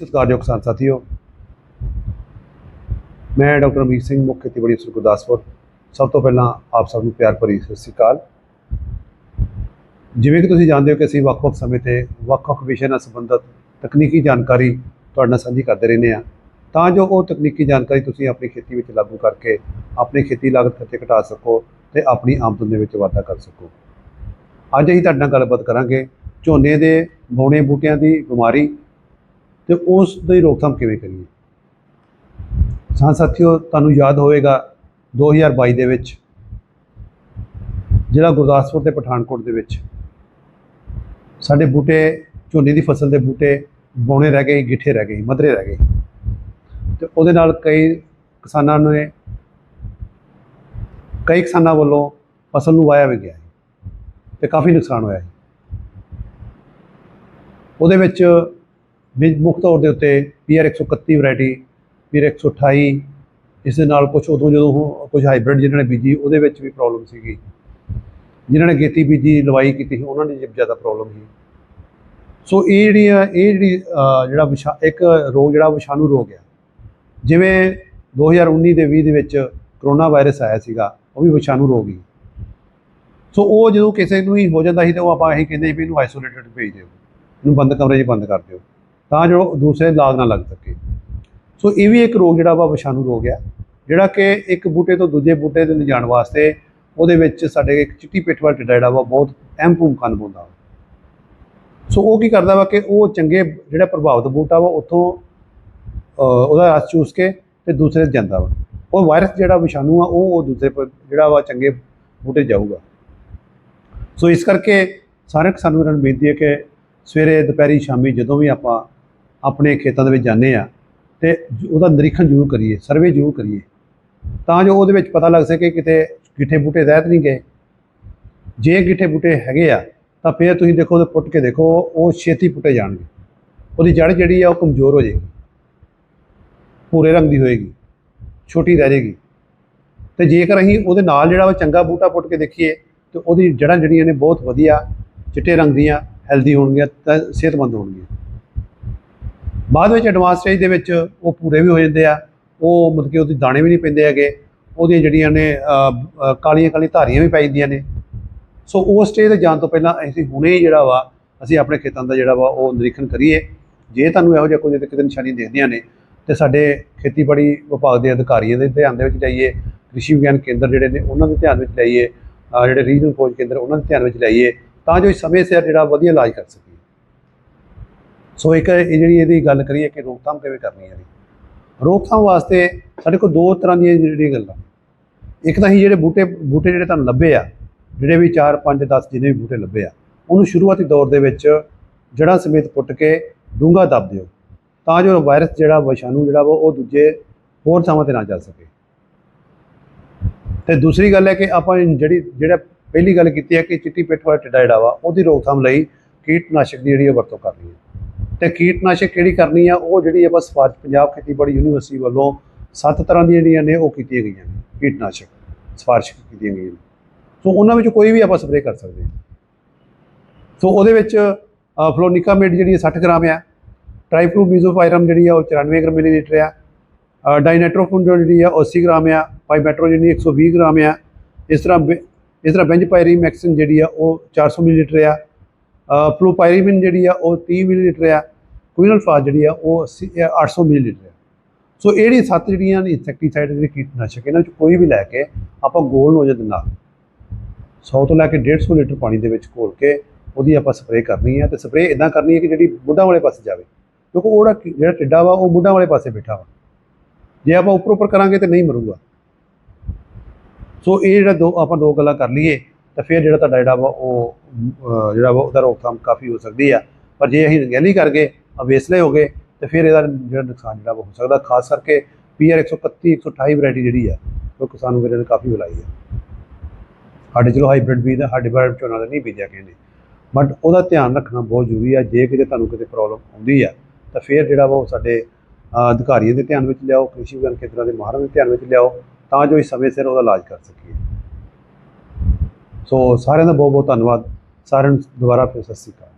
ਸਤਿਕਾਰਯੋਗ ਕਿਸਾਨ ਸਾਥੀਓ। ਮੈਂ ਡਾਕਟਰ ਅਮੀਰ ਸਿੰਘ, ਮੁੱਖ ਖੇਤੀਬਾੜੀ ਅਫਸਰ ਗੁਰਦਾਸਪੁਰ। ਸਭ ਤੋਂ ਪਹਿਲਾਂ ਆਪ ਸਭ ਨੂੰ ਪਿਆਰ ਭਰੀ ਸਤਿ ਸ੍ਰੀ ਅਕਾਲ। ਜਿਵੇਂ ਕਿ ਤੁਸੀਂ ਜਾਣਦੇ ਹੋ ਕਿ ਅਸੀਂ ਵੱਖ-ਵੱਖ ਸਮੇਂ ਤੇ ਵੱਖ-ਵੱਖ ਵਿਸ਼ੇ ਨਾਲ ਸੰਬੰਧਿਤ ਤਕਨੀਕੀ ਜਾਣਕਾਰੀ ਤੁਹਾਡੇ ਨਾਲ ਸਾਂਝੀ ਕਰਦੇ ਰਹਿੰਦੇ ਆ ਤਾਂ ਜੋ ਉਹ ਤਕਨੀਕੀ ਜਾਣਕਾਰੀ ਤੁਸੀਂ ਆਪਣੀ ਖੇਤੀ ਵਿੱਚ ਲਾਗੂ ਕਰਕੇ ਆਪਣੀ ਖੇਤੀ ਲਾਗਤ ਖਰਚੇ ਘਟਾ ਸਕੋ ਤੇ ਆਪਣੀ ਆਮਦਨ ਦੇ ਵਿੱਚ ਵਾਧਾ ਕਰ ਸਕੋ। ਅੱਜ ਅਸੀਂ ਤੁਹਾਡੇ ਨਾਲ ਗੱਲਬਾਤ ਕਰਾਂਗੇ ਝੋਨੇ ਦੇ ਬੌਣੇ ਬੂਟਿਆਂ ਦੀ ਬਿਮਾਰੀ ਤੇ ਉਸ ਦੀ ਰੋਕਥਾਮ ਕਿਵੇਂ ਕਰੀਏ? ਸਾਂ ਸਾਥੀਓ, ਤੁਹਾਨੂੰ ਯਾਦ ਹੋਵੇਗਾ 2022 ਦੇ ਵਿੱਚ ਜਿਹੜਾ ਗੁਰਦਾਸਪੁਰ ਤੇ ਪਠਾਨਕੋਟ ਦੇ ਵਿੱਚ, ਸਾਡੇ ਬੂਟੇ, ਝੋਨੇ ਦੀ ਫਸਲ ਦੇ ਬੂਟੇ ਬੌਣੇ ਰਹਿ ਗਏ, ਗਿੱਠੇ ਰਹਿ ਗਏ, ਮਧਰੇ ਰਹਿ ਗਏ। ਤੇ ਉਹਦੇ ਨਾਲ ਕਈ ਕਿਸਾਨਾਂ ਨੇ, ਕਈ ਕਿਸਾਨਾਂ ਵੱਲੋਂ ਫਸਲ ਨੂੰ ਵਾਇਆ ਵੀ ਗਿਆ ਹੈ ਤੇ ਕਾਫੀ ਨੁਕਸਾਨ ਹੋਇਆ ਹੈ। ਉਹਦੇ ਵਿੱਚ ਵੀ ਮੁੱਖ ਤੌਰ ਦੇ ਉੱਤੇ ਪੀਆਰ 131 ਵੈਰਾਈਟੀ ਪੀਆਰ 128 ਇਸ ਦੇ ਨਾਲ ਕੁਝ ਉਦੋਂ ਜਦੋਂ ਉਹ ਕੁਝ ਹਾਈਬ੍ਰਿਡ ਜਿਨ੍ਹਾਂ ਨੇ ਬੀਜੀ, ਉਹਦੇ ਵਿੱਚ ਵੀ ਪ੍ਰੋਬਲਮ ਸੀਗੀ। ਜਿਨ੍ਹਾਂ ਨੇ ਗੇਤੀ ਬੀਜੀ, ਲਵਾਈ ਕੀਤੀ ਸੀ, ਉਹਨਾਂ ਦੀ ਜ਼ਿਆਦਾ ਪ੍ਰੋਬਲਮ ਸੀ। ਸੋ ਇਹ ਜਿਹੜੀ ਆ ਇਹ ਜਿਹੜੀ ਜਿਹੜਾ ਵਿਸ਼ਾ, ਇੱਕ ਰੋਗ, ਜਿਹੜਾ ਵਿਸ਼ਾਣੂ ਰੋਗ ਆ, ਜਿਵੇਂ 2019 ਦੇ 20 ਦੇ ਵਿੱਚ ਕਰੋਨਾ ਵਾਇਰਸ ਆਇਆ ਸੀਗਾ, ਉਹ ਵੀ ਵਿਸ਼ਾਣੂ ਰੋਗ ਹੀ। ਸੋ ਉਹ ਜਦੋਂ ਕਿਸੇ ਨੂੰ ਹੀ ਹੋ ਜਾਂਦਾ ਸੀ, ਤੇ ਉਹ ਆਪਾਂ ਇਹੀ ਕਹਿੰਦੇ ਸੀ ਵੀ ਇਹਨੂੰ ਆਈਸੋਲੇਟਡ ਭੇਜ ਦਿਓ। ਇਹਨੂੰ ਬੰਦ ਕਮਰੇ 'ਚ ਬੰਦ ਕਰ ਦਿਓ। ਤਾਂ ਜੋ ਦੂਸਰੇ ਲਾਗ ਨਾ ਲੱਗ ਸਕੇ। ਸੋ ਇਹ ਵੀ ਇੱਕ ਰੋਗ ਜਿਹੜਾ ਵਾ ਵਿਸ਼ਾਣੂ ਰੋਗ ਆ, ਜਿਹੜਾ ਕਿ ਇੱਕ ਬੂਟੇ ਤੋਂ ਦੂਜੇ ਬੂਟੇ ਤੇ ਲਿਜਾਣ ਵਾਸਤੇ ਉਹਦੇ ਵਿੱਚ ਸਾਡੇ ਇੱਕ ਚਿੱਟੀ ਪਿੱਠ ਵਾਲਾ ਟਿੱਡਾ ਜਿਹੜਾ ਵਾ ਬਹੁਤ ਅਹਿਮ ਭੂਮਿਕਾ ਨਿਭਾਉਂਦਾ ਵਾ। ਸੋ ਉਹ ਕੀ ਕਰਦਾ ਵਾ ਕਿ ਉਹ ਚੰਗੇ ਜਿਹੜਾ ਪ੍ਰਭਾਵਿਤ ਬੂਟਾ ਵਾ ਉੱਥੋਂ ਉਹਦਾ ਰਸ ਚੂਸ ਕੇ ਤੇ ਦੂਸਰੇ ਤੇ ਜਾਂਦਾ ਵਾ। ਉਹ ਵਾਇਰਸ ਜਿਹੜਾ ਵਿਸ਼ਾਣੂ ਆ, ਉਹ ਉਹ ਦੂਸਰੇ ਜਿਹੜਾ ਵਾ ਚੰਗੇ ਬੂਟੇ 'ਚ ਜਾਊਗਾ। ਸੋ ਇਸ ਕਰਕੇ ਸਾਰੇ ਕਿਸਾਨਾਂ ਨੂੰ ਬੇਨਤੀ ਹੈ ਕਿ ਸਵੇਰੇ, ਦੁਪਹਿਰੀ, ਸ਼ਾਮੀ ਜਦੋਂ ਵੀ ਆਪਾਂ ਆਪਣੇ ਖੇਤਾਂ ਦੇ ਵਿੱਚ ਜਾਂਦੇ ਆ ਤੇ ਉਹਦਾ ਨਿਰੀਖਣ ਜ਼ਰੂਰ ਕਰੀਏ ਸਰਵੇ ਜ਼ਰੂਰ ਕਰੀਏ। ਤਾਂ ਜੋ ਉਹਦੇ ਵਿੱਚ ਪਤਾ ਲੱਗ ਸਕੇ ਕਿਤੇ ਗਿੱਠੇ ਬੂਟੇ ਰਹਿਤ ਨਹੀਂ ਗਏ। ਜੇ ਗਿੱਠੇ ਬੂਟੇ ਹੈਗੇ ਆ, ਤਾਂ ਫਿਰ ਤੁਸੀਂ ਦੇਖੋ, ਉਹਦੇ ਪੁੱਟ ਕੇ ਦੇਖੋ, ਉਹ ਛੇਤੀ ਪੁੱਟੇ ਜਾਣਗੇ। ਉਹਦੀ ਜੜ ਜਿਹੜੀ ਆ, ਉਹ ਕਮਜ਼ੋਰ ਹੋ ਜਾਏਗੀ। ਭੂਰੇ ਰੰਗ ਦੀ ਹੋਏਗੀ, ਛੋਟੀ ਰਹਿ ਜਾਏਗੀ। ਤੇ ਜੇਕਰ ਅਸੀਂ ਉਹਦੇ ਨਾਲ ਜਿਹੜਾ ਉਹ ਚੰਗਾ ਬੂਟਾ ਪੁੱਟ ਕੇ ਦੇਖੀਏ, ਤੇ ਉਹਦੀ ਜੜ੍ਹਾਂ ਜਿਹੜੀਆਂ ਨੇ ਬਹੁਤ ਵਧੀਆ, ਚਿੱਟੇ ਰੰਗ ਦੀਆਂ ਹੈਲਦੀ ਹੋਣਗੀਆਂ, ਤਾਂ ਸਿਹਤਮੰਦ ਹੋਣਗੀਆਂ। ਬਾਅਦ ਵਿੱਚ ਐਡਵਾਂਸ ਸਟੇਜ ਦੇ ਵਿੱਚ ਉਹ ਪੂਰੇ ਵੀ ਹੋ ਜਾਂਦੇ ਆ। ਉਹ ਮਤਲਬ ਕਿ ਉਹਦੇ ਦਾਣੇ ਵੀ ਨਹੀਂ ਪੈਂਦੇ ਹੈਗੇ। ਉਹਦੀਆਂ ਜਿਹੜੀਆਂ ਨੇ ਕਾਲੀਆਂ ਕਾਲੀਆਂ ਧਾਰੀਆਂ ਵੀ ਪੈ ਜਾਂਦੀਆਂ ਨੇ। ਸੋ ਉਸ ਸਟੇਜ ਤੇ ਜਾਣ ਤੋਂ ਪਹਿਲਾਂ ਅਸੀਂ ਹੁਣੇ ਹੀ ਜਿਹੜਾ ਵਾ, ਅਸੀਂ ਆਪਣੇ ਖੇਤਾਂ ਦਾ ਜਿਹੜਾ ਵਾ, ਉਹ ਨਿਰੀਖਣ ਕਰੀਏ। ਜੇ ਤੁਹਾਨੂੰ ਇਹੋ ਜਿਹਾ ਕੋਈ ਕਿਤੇ ਨਿਸ਼ਾਨੀ ਦੇਖਦੀਆਂ ਨੇ, ਤੇ ਸਾਡੇ ਖੇਤੀਬਾੜੀ ਵਿਭਾਗ ਦੇ ਅਧਿਕਾਰੀਆਂ ਦੇ ਧਿਆਨ ਦੇ ਵਿੱਚ ਲਈਏ ਕ੍ਰਿਸ਼ੀ ਵਿਗਿਆਨ ਕੇਂਦਰ ਜਿਹੜੇ ਨੇ, ਉਹਨਾਂ ਦੇ ਧਿਆਨ ਵਿੱਚ ਲਈਏ ਜਿਹੜੇ ਰੀਜਨਲ ਖੋਜ ਕੇਂਦਰ, ਉਹਨਾਂ ਦੇ ਧਿਆਨ ਵਿੱਚ ਲਈਏ ਤਾਂ ਜੋ ਸਮੇਂ ਸਿਰ ਜਿਹੜਾ ਵਧੀਆ ਇਲਾਜ ਕਰ ਸਕੀਏ ਸੋ ਇੱਕ ਇਹ ਜਿਹੜੀ ਇਹਦੀ ਗੱਲ ਕਰੀਏ ਕਿ ਰੋਕਥਾਮ ਕਿਵੇਂ ਕਰਨੀ ਹੈ ਜੀ ਰੋਕਥਾਮ ਵਾਸਤੇ ਸਾਡੇ ਕੋਲ ਦੋ ਤਰ੍ਹਾਂ ਦੀਆਂ ਜਿਹੜੀਆਂ ਗੱਲਾਂ। ਇੱਕ ਤਾਂ ਹੀ ਜਿਹੜੇ ਬੂਟੇ ਬੂਟੇ ਜਿਹੜੇ ਤੁਹਾਨੂੰ ਲੱਭੇ ਆ, ਜਿਹੜੇ ਵੀ 4 5 10 ਜਿੰਨੇ ਵੀ ਬੂਟੇ ਲੱਭੇ ਆ, ਉਹਨੂੰ ਸ਼ੁਰੂਆਤੀ ਦੌਰ ਦੇ ਵਿੱਚ ਜੜ੍ਹਾਂ ਸਮੇਤ ਪੁੱਟ ਕੇ ਡੂੰਘਾ ਦੱਬ ਦਿਓ। ਤਾਂ ਜੋ ਵਾਇਰਸ ਜਿਹੜਾ ਵਿਸ਼ਾਣੂ ਜਿਹੜਾ ਵਾ ਉਹ ਦੂਜੇ ਹੋਰ ਥਾਵਾਂ ਤੇ ਨਾ ਜਾ ਸਕੇ। ਤੇ ਦੂਸਰੀ ਗੱਲ ਹੈ ਕਿ ਆਪਾਂ ਜਿਹੜੀ, ਜਿਹੜਾ ਪਹਿਲੀ ਗੱਲ ਕੀਤੀ ਹੈ ਕਿ ਚਿੱਟੀ ਪਿੱਠ ਵਾਲਾ ਟਿੱਡਾ ਜਿਹੜਾ ਵਾ, ਉਹਦੀ ਰੋਕਥਾਮ ਲਈ ਕੀਟਨਾਸ਼ਕ ਦੀ ਜਿਹੜੀ ਹੈ ਵਰਤੋਂ ਕਰਨੀ ਹੈ। ਤੇ ਕੀਟਨਾਸ਼ਕ ਕਿਹੜੀ ਕਰਨੀ ਆ, ਉਹ ਜਿਹੜੀ ਆਪਾਂ ਸਫਾਰਸ਼ ਪੰਜਾਬ ਖੇਤੀਬਾੜੀ ਯੂਨੀਵਰਸਿਟੀ ਵੱਲੋਂ ਸੱਤ ਤਰ੍ਹਾਂ ਦੀਆਂ ਜਿਹੜੀਆਂ ਨੇ, ਉਹ ਕੀਤੀਆਂ ਗਈਆਂ ਨੇ, ਕੀਟਨਾਸ਼ਕ ਸਫਾਰਸ਼ ਕੀਤੀਆਂ ਗਈਆਂ ਨੇ। ਸੋ ਉਹਨਾਂ ਵਿੱਚ ਕੋਈ ਵੀ ਆਪਾਂ ਸਪਰੇਅ ਕਰ ਸਕਦੇ ਹਾਂ। ਸੋ ਉਹਦੇ ਵਿੱਚ ਫਲੋਨਿਕਾਮੇਡ ਜਿਹੜੀ ਹੈ 60 ਗ੍ਰਾਮ ਆ ਟ੍ਰਾਈਫਲੂ ਮੀਜ਼ੋਫਾਇਰਮ ਜਿਹੜੀ ਆ ਉਹ 94 ਗ੍ਰਾਮ ਮਿਲੀਲੀਟਰ ਆ ਡਾਈਨੈਟ੍ਰੋਫੋਨ ਜਿਹੜੀ ਆ ਉਹ 80 ਗ੍ਰਾਮ ਆ ਪਾਈਮੈਟਰੋ ਜਿਹੜੀ 120 ਗ੍ਰਾਮ ਆ, ਇਸ ਤਰ੍ਹਾਂ ਬੈ- ਇਸ ਤਰ੍ਹਾਂ ਬੈਂਜਪਾਇਰੀ ਮੈਕਸਿਨ ਜਿਹੜੀ ਆ ਉਹ 400 ਮਿਲੀਲੀਟਰ ਆ ਫਲੋਪਾਇਰੀਮਿਨ ਜਿਹੜੀ ਆ ਉਹ 30 ਮਿਲੀਲੀਟਰ ਆ ਕੁਇਨਲ ਫਾਸ ਜਿਹੜੀ ਆ ਉਹ 80 ਅ, 800 ਮਿਲੀਲੀਟਰ ਆ। ਸੋ ਇਹ ਜਿਹੜੀ ਸੱਤ ਜਿਹੜੀਆਂ ਨੇ ਇਨਸੈਕਟੀਸਾਈਡ ਜਿਹੜੇ ਕੀਟਨਾਸ਼ਕ ਇਹਨਾਂ ਚ ਕੋਈ ਵੀ ਲੈ ਕੇ ਆਪਾਂ ਗੋਲ ਨੋਜ਼ਲ ਦੇ ਨਾਲ 100 ਤੋਂ ਲੈ ਕੇ 150 ਲੀਟਰ ਪਾਣੀ ਦੇ ਵਿੱਚ ਘੋਲ ਕੇ ਉਹਦੀ ਆਪਾਂ ਸਪਰੇਅ ਕਰਨੀ ਹੈ ਤੇ ਸਪਰੇਅ ਇਦਾਂ ਕਰਨੀ ਹੈ ਕਿ ਜਿਹੜੀ ਮੁੱਢਾਂ ਵਾਲੇ ਪਾਸੇ ਜਾਵੇ। ਕਿਉਂਕਿ ਉਹਦਾ ਜਿਹੜਾ ਟਿੱਡਾ ਵਾ ਉਹ ਮੁੱਢਾਂ ਵਾਲੇ ਪਾਸੇ ਬੈਠਾ ਵਾ। ਜੇ ਆਪਾਂ ਉੱਪਰ ਉੱਪਰ ਕਰਾਂਗੇ ਤੇ ਨਹੀਂ ਮਰੂਗਾ। ਸੋ ਇਹ ਜਿਹੜਾ ਦੋ ਆਪਾਂ ਦੋ ਗੱਲਾਂ ਕਰ ਲਈਏ ਤਾਂ ਫਿਰ ਜਿਹੜਾ ਤੁਹਾਡਾ ਜਿਹੜਾ ਵਾ ਉਹ ਜਿਹੜਾ ਵਾ ਉਹਦਾ ਰੋਕਥਾਮ ਕਾਫੀ ਹੋ ਸਕਦੀ ਆ। ਪਰ ਜੇ ਅਸੀਂ ਗੈਲੀ ਕਰ ਗਏ ਅਵੇਸਲੇ ਹੋ ਗਏ, ਤੇ ਫਿਰ ਇਹਦਾ ਜਿਹੜਾ ਨੁਕਸਾਨ ਜਿਹੜਾ ਵਾ ਹੋ ਸਕਦਾ, ਖਾਸ ਕਰਕੇ ਪੀਆਰ 131 128 ਵੈਰਾਈਟੀ ਜਿਹੜੀ ਆ, ਉਹ ਕਿਸਾਨ ਵੀਰਾਂ ਨੇ ਕਾਫੀ ਬੁਲਾਈ ਆ। ਸਾਡੇ ਚਲੋ ਹਾਈਬ੍ਰਿਡ ਬੀਜ ਦਾ ਸਾਡੇ ਬਾਰੇ ਝੋਨਾ ਦਾ ਨਹੀਂ ਬੀਜਿਆ ਕਹਿੰਦੇ ਬਟ ਉਹਦਾ ਧਿਆਨ ਰੱਖਣਾ ਬਹੁਤ ਜ਼ਰੂਰੀ ਆ, ਜੇ ਕਿਤੇ ਤੁਹਾਨੂੰ ਕਿਤੇ ਪ੍ਰੋਬਲਮ ਆਉਂਦੀ ਆ, ਤਾਂ ਫਿਰ ਜਿਹੜਾ ਵਾ ਉਹ ਸਾਡੇ ਅਧਿਕਾਰੀਆਂ ਦੇ ਧਿਆਨ ਵਿੱਚ ਲਿਆਓ, ਕ੍ਰਿਸ਼ੀ ਵਿਗਿਆਨ ਖੇਤਰਾਂ ਦੇ ਮਾਹਰਾਂ ਦੇ ਧਿਆਨ ਵਿੱਚ ਲਿਆਓ, ਤਾਂ ਜੋ ਇਸ ਸਮੇਂ ਸਿਰ ਉਹਦਾ ਇਲਾਜ ਕਰ ਸਕੀਏ। ਸੋ ਸਾਰਿਆਂ ਦਾ ਬਹੁਤ ਬਹੁਤ ਧੰਨਵਾਦ। ਸਾਰਿਆਂ ਨੂੰ ਦੁਬਾਰਾ ਫਿਰ ਸਤਿ ਸ਼੍ਰੀ ਅਕਾਲ।